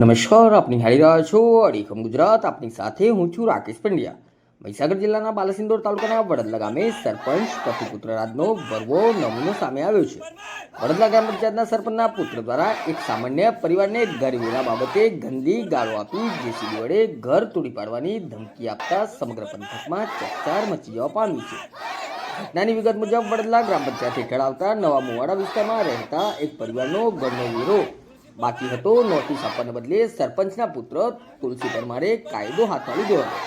નમસ્કાર આપ નિહાળી રહ્યા છો, અડીખમ ગુજરાત, આપની સાથે હું છું રાકેશ પંડ્યા. મહીસાગર જિલ્લાના બાલાસિંદોર તાલુકાના વડદલા ગામે સરપંચ પતિપુત્ર રાજનો ભરવો નમૂનો સામે આવ્યો છે. વડદલા ગ્રામ પંચાયતના સરપંચના પુત્ર દ્વારા એક સામાન્ય પરિવારને ઘર વેરા બાબતે ગંદી ગાળો આપી જેસીબી વડે ઘર તોડી પાડવાની ધમકી આપતા સમગ્ર પંથકમાં ચકચાર મચી જવા પામી છે. ઘટનાની વિગત મુજબ વડદલા ગ્રામ પંચાયત હેઠળ આવતા નવા મુવાડા વિસ્તારમાં રહેતા એક પરિવારનો ઘરનો વેરો બાકી હતો નોટિસ આપવાને બદલે સરપંચના પુત્ર તુલસી પરમારે કાયદો હાથમાં લીધો હતો.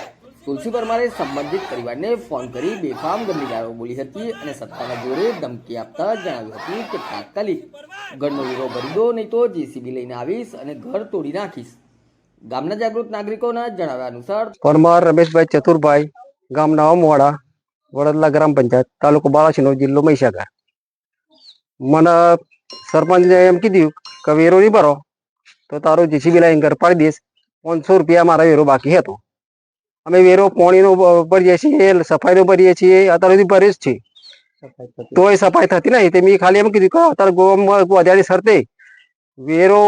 તુલસી પરમારે સંબંધિત પરિવારને ફોન કરી બેફામ ગાળો બોલી હતી અને સત્તાના જોડે ધમકી આપતા જણાવ્યું હતું કે તાત્કાલિક ઘરનો વીરો ભરી દો, નહીં તો જેસીબી લઈને આવીશ અને ઘર તોડી નાખીશ. ગામના જાગૃત નાગરિકોના જણાવ્યા અનુસાર પરમાર રમેશભાઈ ચતુરભાઈ ગામ નવા મોડા વડોદરા ગ્રામ પંચાયત, તાલુકો બાલાસિનોર જિલ્લો મહીસાગર. મને સરપંચે એમ કીધું કે વેરો નહીં ભરો તો તારો જેસીબી લાઈન ઘર પાડી દઈશ. પાંચસો રૂપિયા મારા વેરો બાકી હતો અમે વેરો પોણીનો ભરીએ છીએ સફાઈનો ભરીએ છીએ અત્યાર સુધી ભરે જ છે તોય સફાઈ થતી નહીં. તે મેં ખાલી એમ કીધું કે અત્યારે ગોવામાં વધારે સરતે વેરો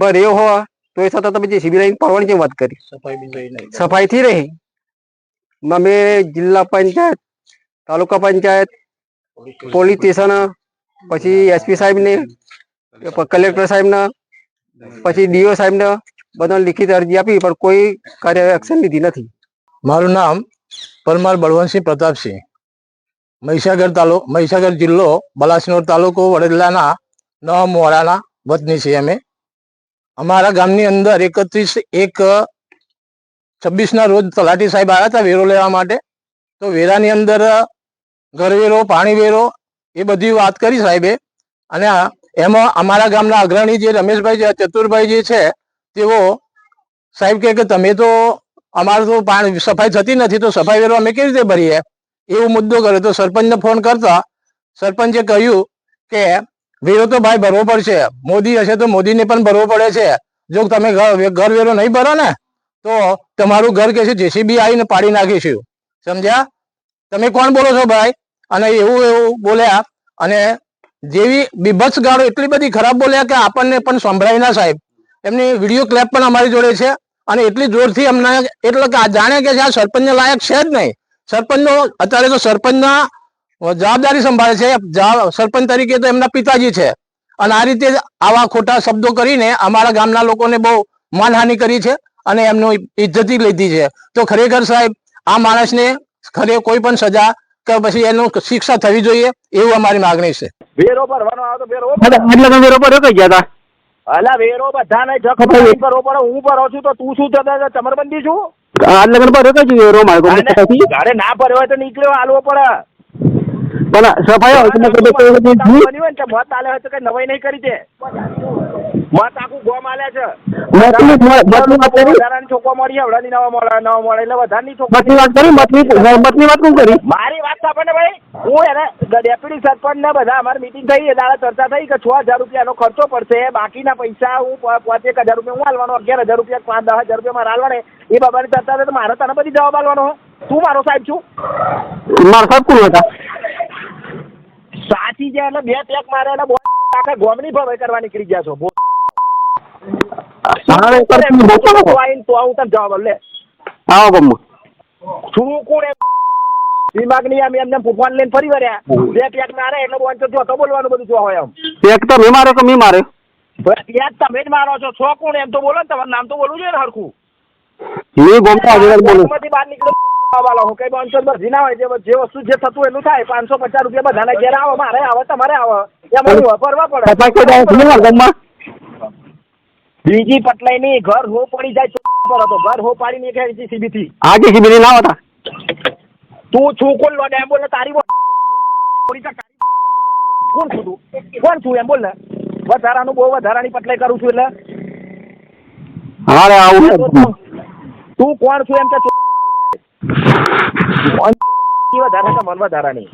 ભર્યો હોય તોય છતાં તમે જેસીબી લાઈન પડવાની કેમ વાત કરી? સફાઈ થી રહી અમે જિલ્લા પંચાયત તાલુકા પંચાયત પોલીસ સ્ટેશન. પછી એસપી સાહેબ ને કલેક્ટર સાહેબ ને પછી ડીઓ સાહેબ ને બધા લિખિત અરજી આપી, પણ કોઈ કાર્ય એક્શન લીધી નથી. મારું નામ પરમાર બળવંતસિંહ પ્રતાપસિંહ. મહીસાગર તાલુ, મહીસાગર જિલ્લો બલાસનોર તાલુકો વડોદરાના નવા મોડાના વતની છીએ અમે. અમારા ગામની અંદર એકત્રીસ એક છવ્વીસના રોજ તલાટી સાહેબ આવ્યા હતા વેરો લેવા માટે. તો વેરાની અંદર ઘરવેરો પાણી વેરો એ બધી વાત કરી સાહેબે. અને એમાં અમારા ગામના અગ્રણી જે રમેશભાઈ જે ચતુરભાઈ જે છે, તેઓ સાહેબ કે તમે તો અમારે તો પાણી સફાઈ થતી નથી, તો સફાઈ વેરો અમે કેવી રીતે ભરીએ? એવો મુદ્દો કર્યો. તો સરપંચને ફોન કરતા સરપંચે કહ્યું કે, વેરો તો ભાઈ ભરવો પડશે. મોદી હશે તો મોદીને પણ ભરવો પડે છે. જો તમે ઘર વેરો નહીં ભરો ને, તો તમારું ઘર કે છે, જેસીબી આવીને પાડી નાખીશું. સમજ્યા? તમે કોણ બોલો છો ભાઈ? અને એવું એવું બોલ્યા અને જેવી બીભત્સ ગાળો એટલી બધી ખરાબ બોલ્યા કે આપણને પણ સંભળાય ના સાહેબ. એમની વીડિયો ક્લેપ પણ અમારી જોડે છે અને એટલી જોરથી અમને એટલે કે આ જાણે કે આ સરપંચને લાયક છે જ નહીં. સરપંચનો અત્યારે તો સરપંચના જવાબદારી સંભાળે છે. સરપંચ તરીકે તો એમના પિતાજી છે. અને આ રીતે આવા ખોટા શબ્દો કરીને અમારા ગામના લોકોને બહુ માનહાનિ કરી છે અને એમનું ઇજ્જતી લીધી છે. તો ખરેખર સાહેબ, આ માણસને ખરે કોઈ પણ સજા કે પછી એનું શિક્ષા થવી જોઈએ એવું અમારી માગણી છે. વેરો ભરવાનો આવે તો વેરો એટલે તમે વેરો ભર્યો કઈ ગયા અલા વેરો બધાને જખ પર ઉપર હું ભરો છું તો તું શું થતા ચમરબંધી છું? આ લગ્ન ભર્યો કઈ વેરો અને ગાડે ના ભર્યો હોય તો નીકળ્યો આલવો પડે પણ સફાઈ બન્યું હોય ને કે મત આલે હોય તો કઈ નવાઈ નહીં કરી દે. મત આખું ગોમ આલે છે. મતની- મતની વાત કરી? વધારાની છોકરો મળી હવડાની નવા મળે નવા મળે એટલે વધારની છોકરો મતની વાત કરી? મતની મતની વાત કોણ કરી? મારી વાત સાંભળ ને ભાઈ હું એને ડેપ્યુટી સરપંચ ને બધા અમારી મીટિંગ થઈ એ દાડા ચર્ચા થઈ કે છ હજાર રૂપિયાનો ખર્ચો પડશે બાકીના પૈસા હું પાંચ એક હજાર રૂપિયા હું હાલવાનો અગિયાર હજાર રૂપિયા પાંચ દસ હજાર રૂપિયા મારે હાલવાને એ બાબાની ચર્ચા થઈ તો મારે તને બધી જવાબ હાલવાનો. તું મારો સાહેબ છું. મારો સાહેબ કોણ હતા? સાચી છે એટલે બે પેક મારે એટલે આખા ગોમની ભવાઈ કરવા નીકળી ગયા છો બોલ. સારા વેપાર તમે બોલશો ને? તું આવીને તને જવાબ લે. આવો ગમો શું કોણ એમ? દિમાગની આમ એમને ફૂફાન લઈને ફરી વર્યા બે પેક મારે એટલે તો બોલવાનું બધું જો હોય એમ. એક તો મેં માર્યો કે મેં માર્યો? યાદ તમે જ મારો છો છો કોણ? એમ તો બોલો ને તમારું નામ તો બોલવું જોઈએ ને હરખું. મેં ગમતા આગળ બોલું. બહાર નીકળો વાલો હું કઈ પાંચસો બધી ના હોય જે જે વસ્તુ જે થતું એનું થાય. પાંચસો પચાસ રૂપિયા બધાના ઘેર આવે મારે આવે તમારે આવે. એમ હું પડે સફાઈ કોઈ દાડો થઈ મારા ગામમાં બીજી પટલાઈ ની ઘર હો પડી જાય પર હતો. ઘર હો પાડી ની ખેંચી સીબી થી આજે સીબી ના હતા? તું છું કોણ? લો એમ બોલ તારી બોલ. કોણ છું તું? કોણ છું એમ બોલ ને વધારાનું બહુ વધારાની પટલાઈ કરું છું એટલે. હારે આવું તું કોણ? છું એમ કે વધારે તો મન વધારાની?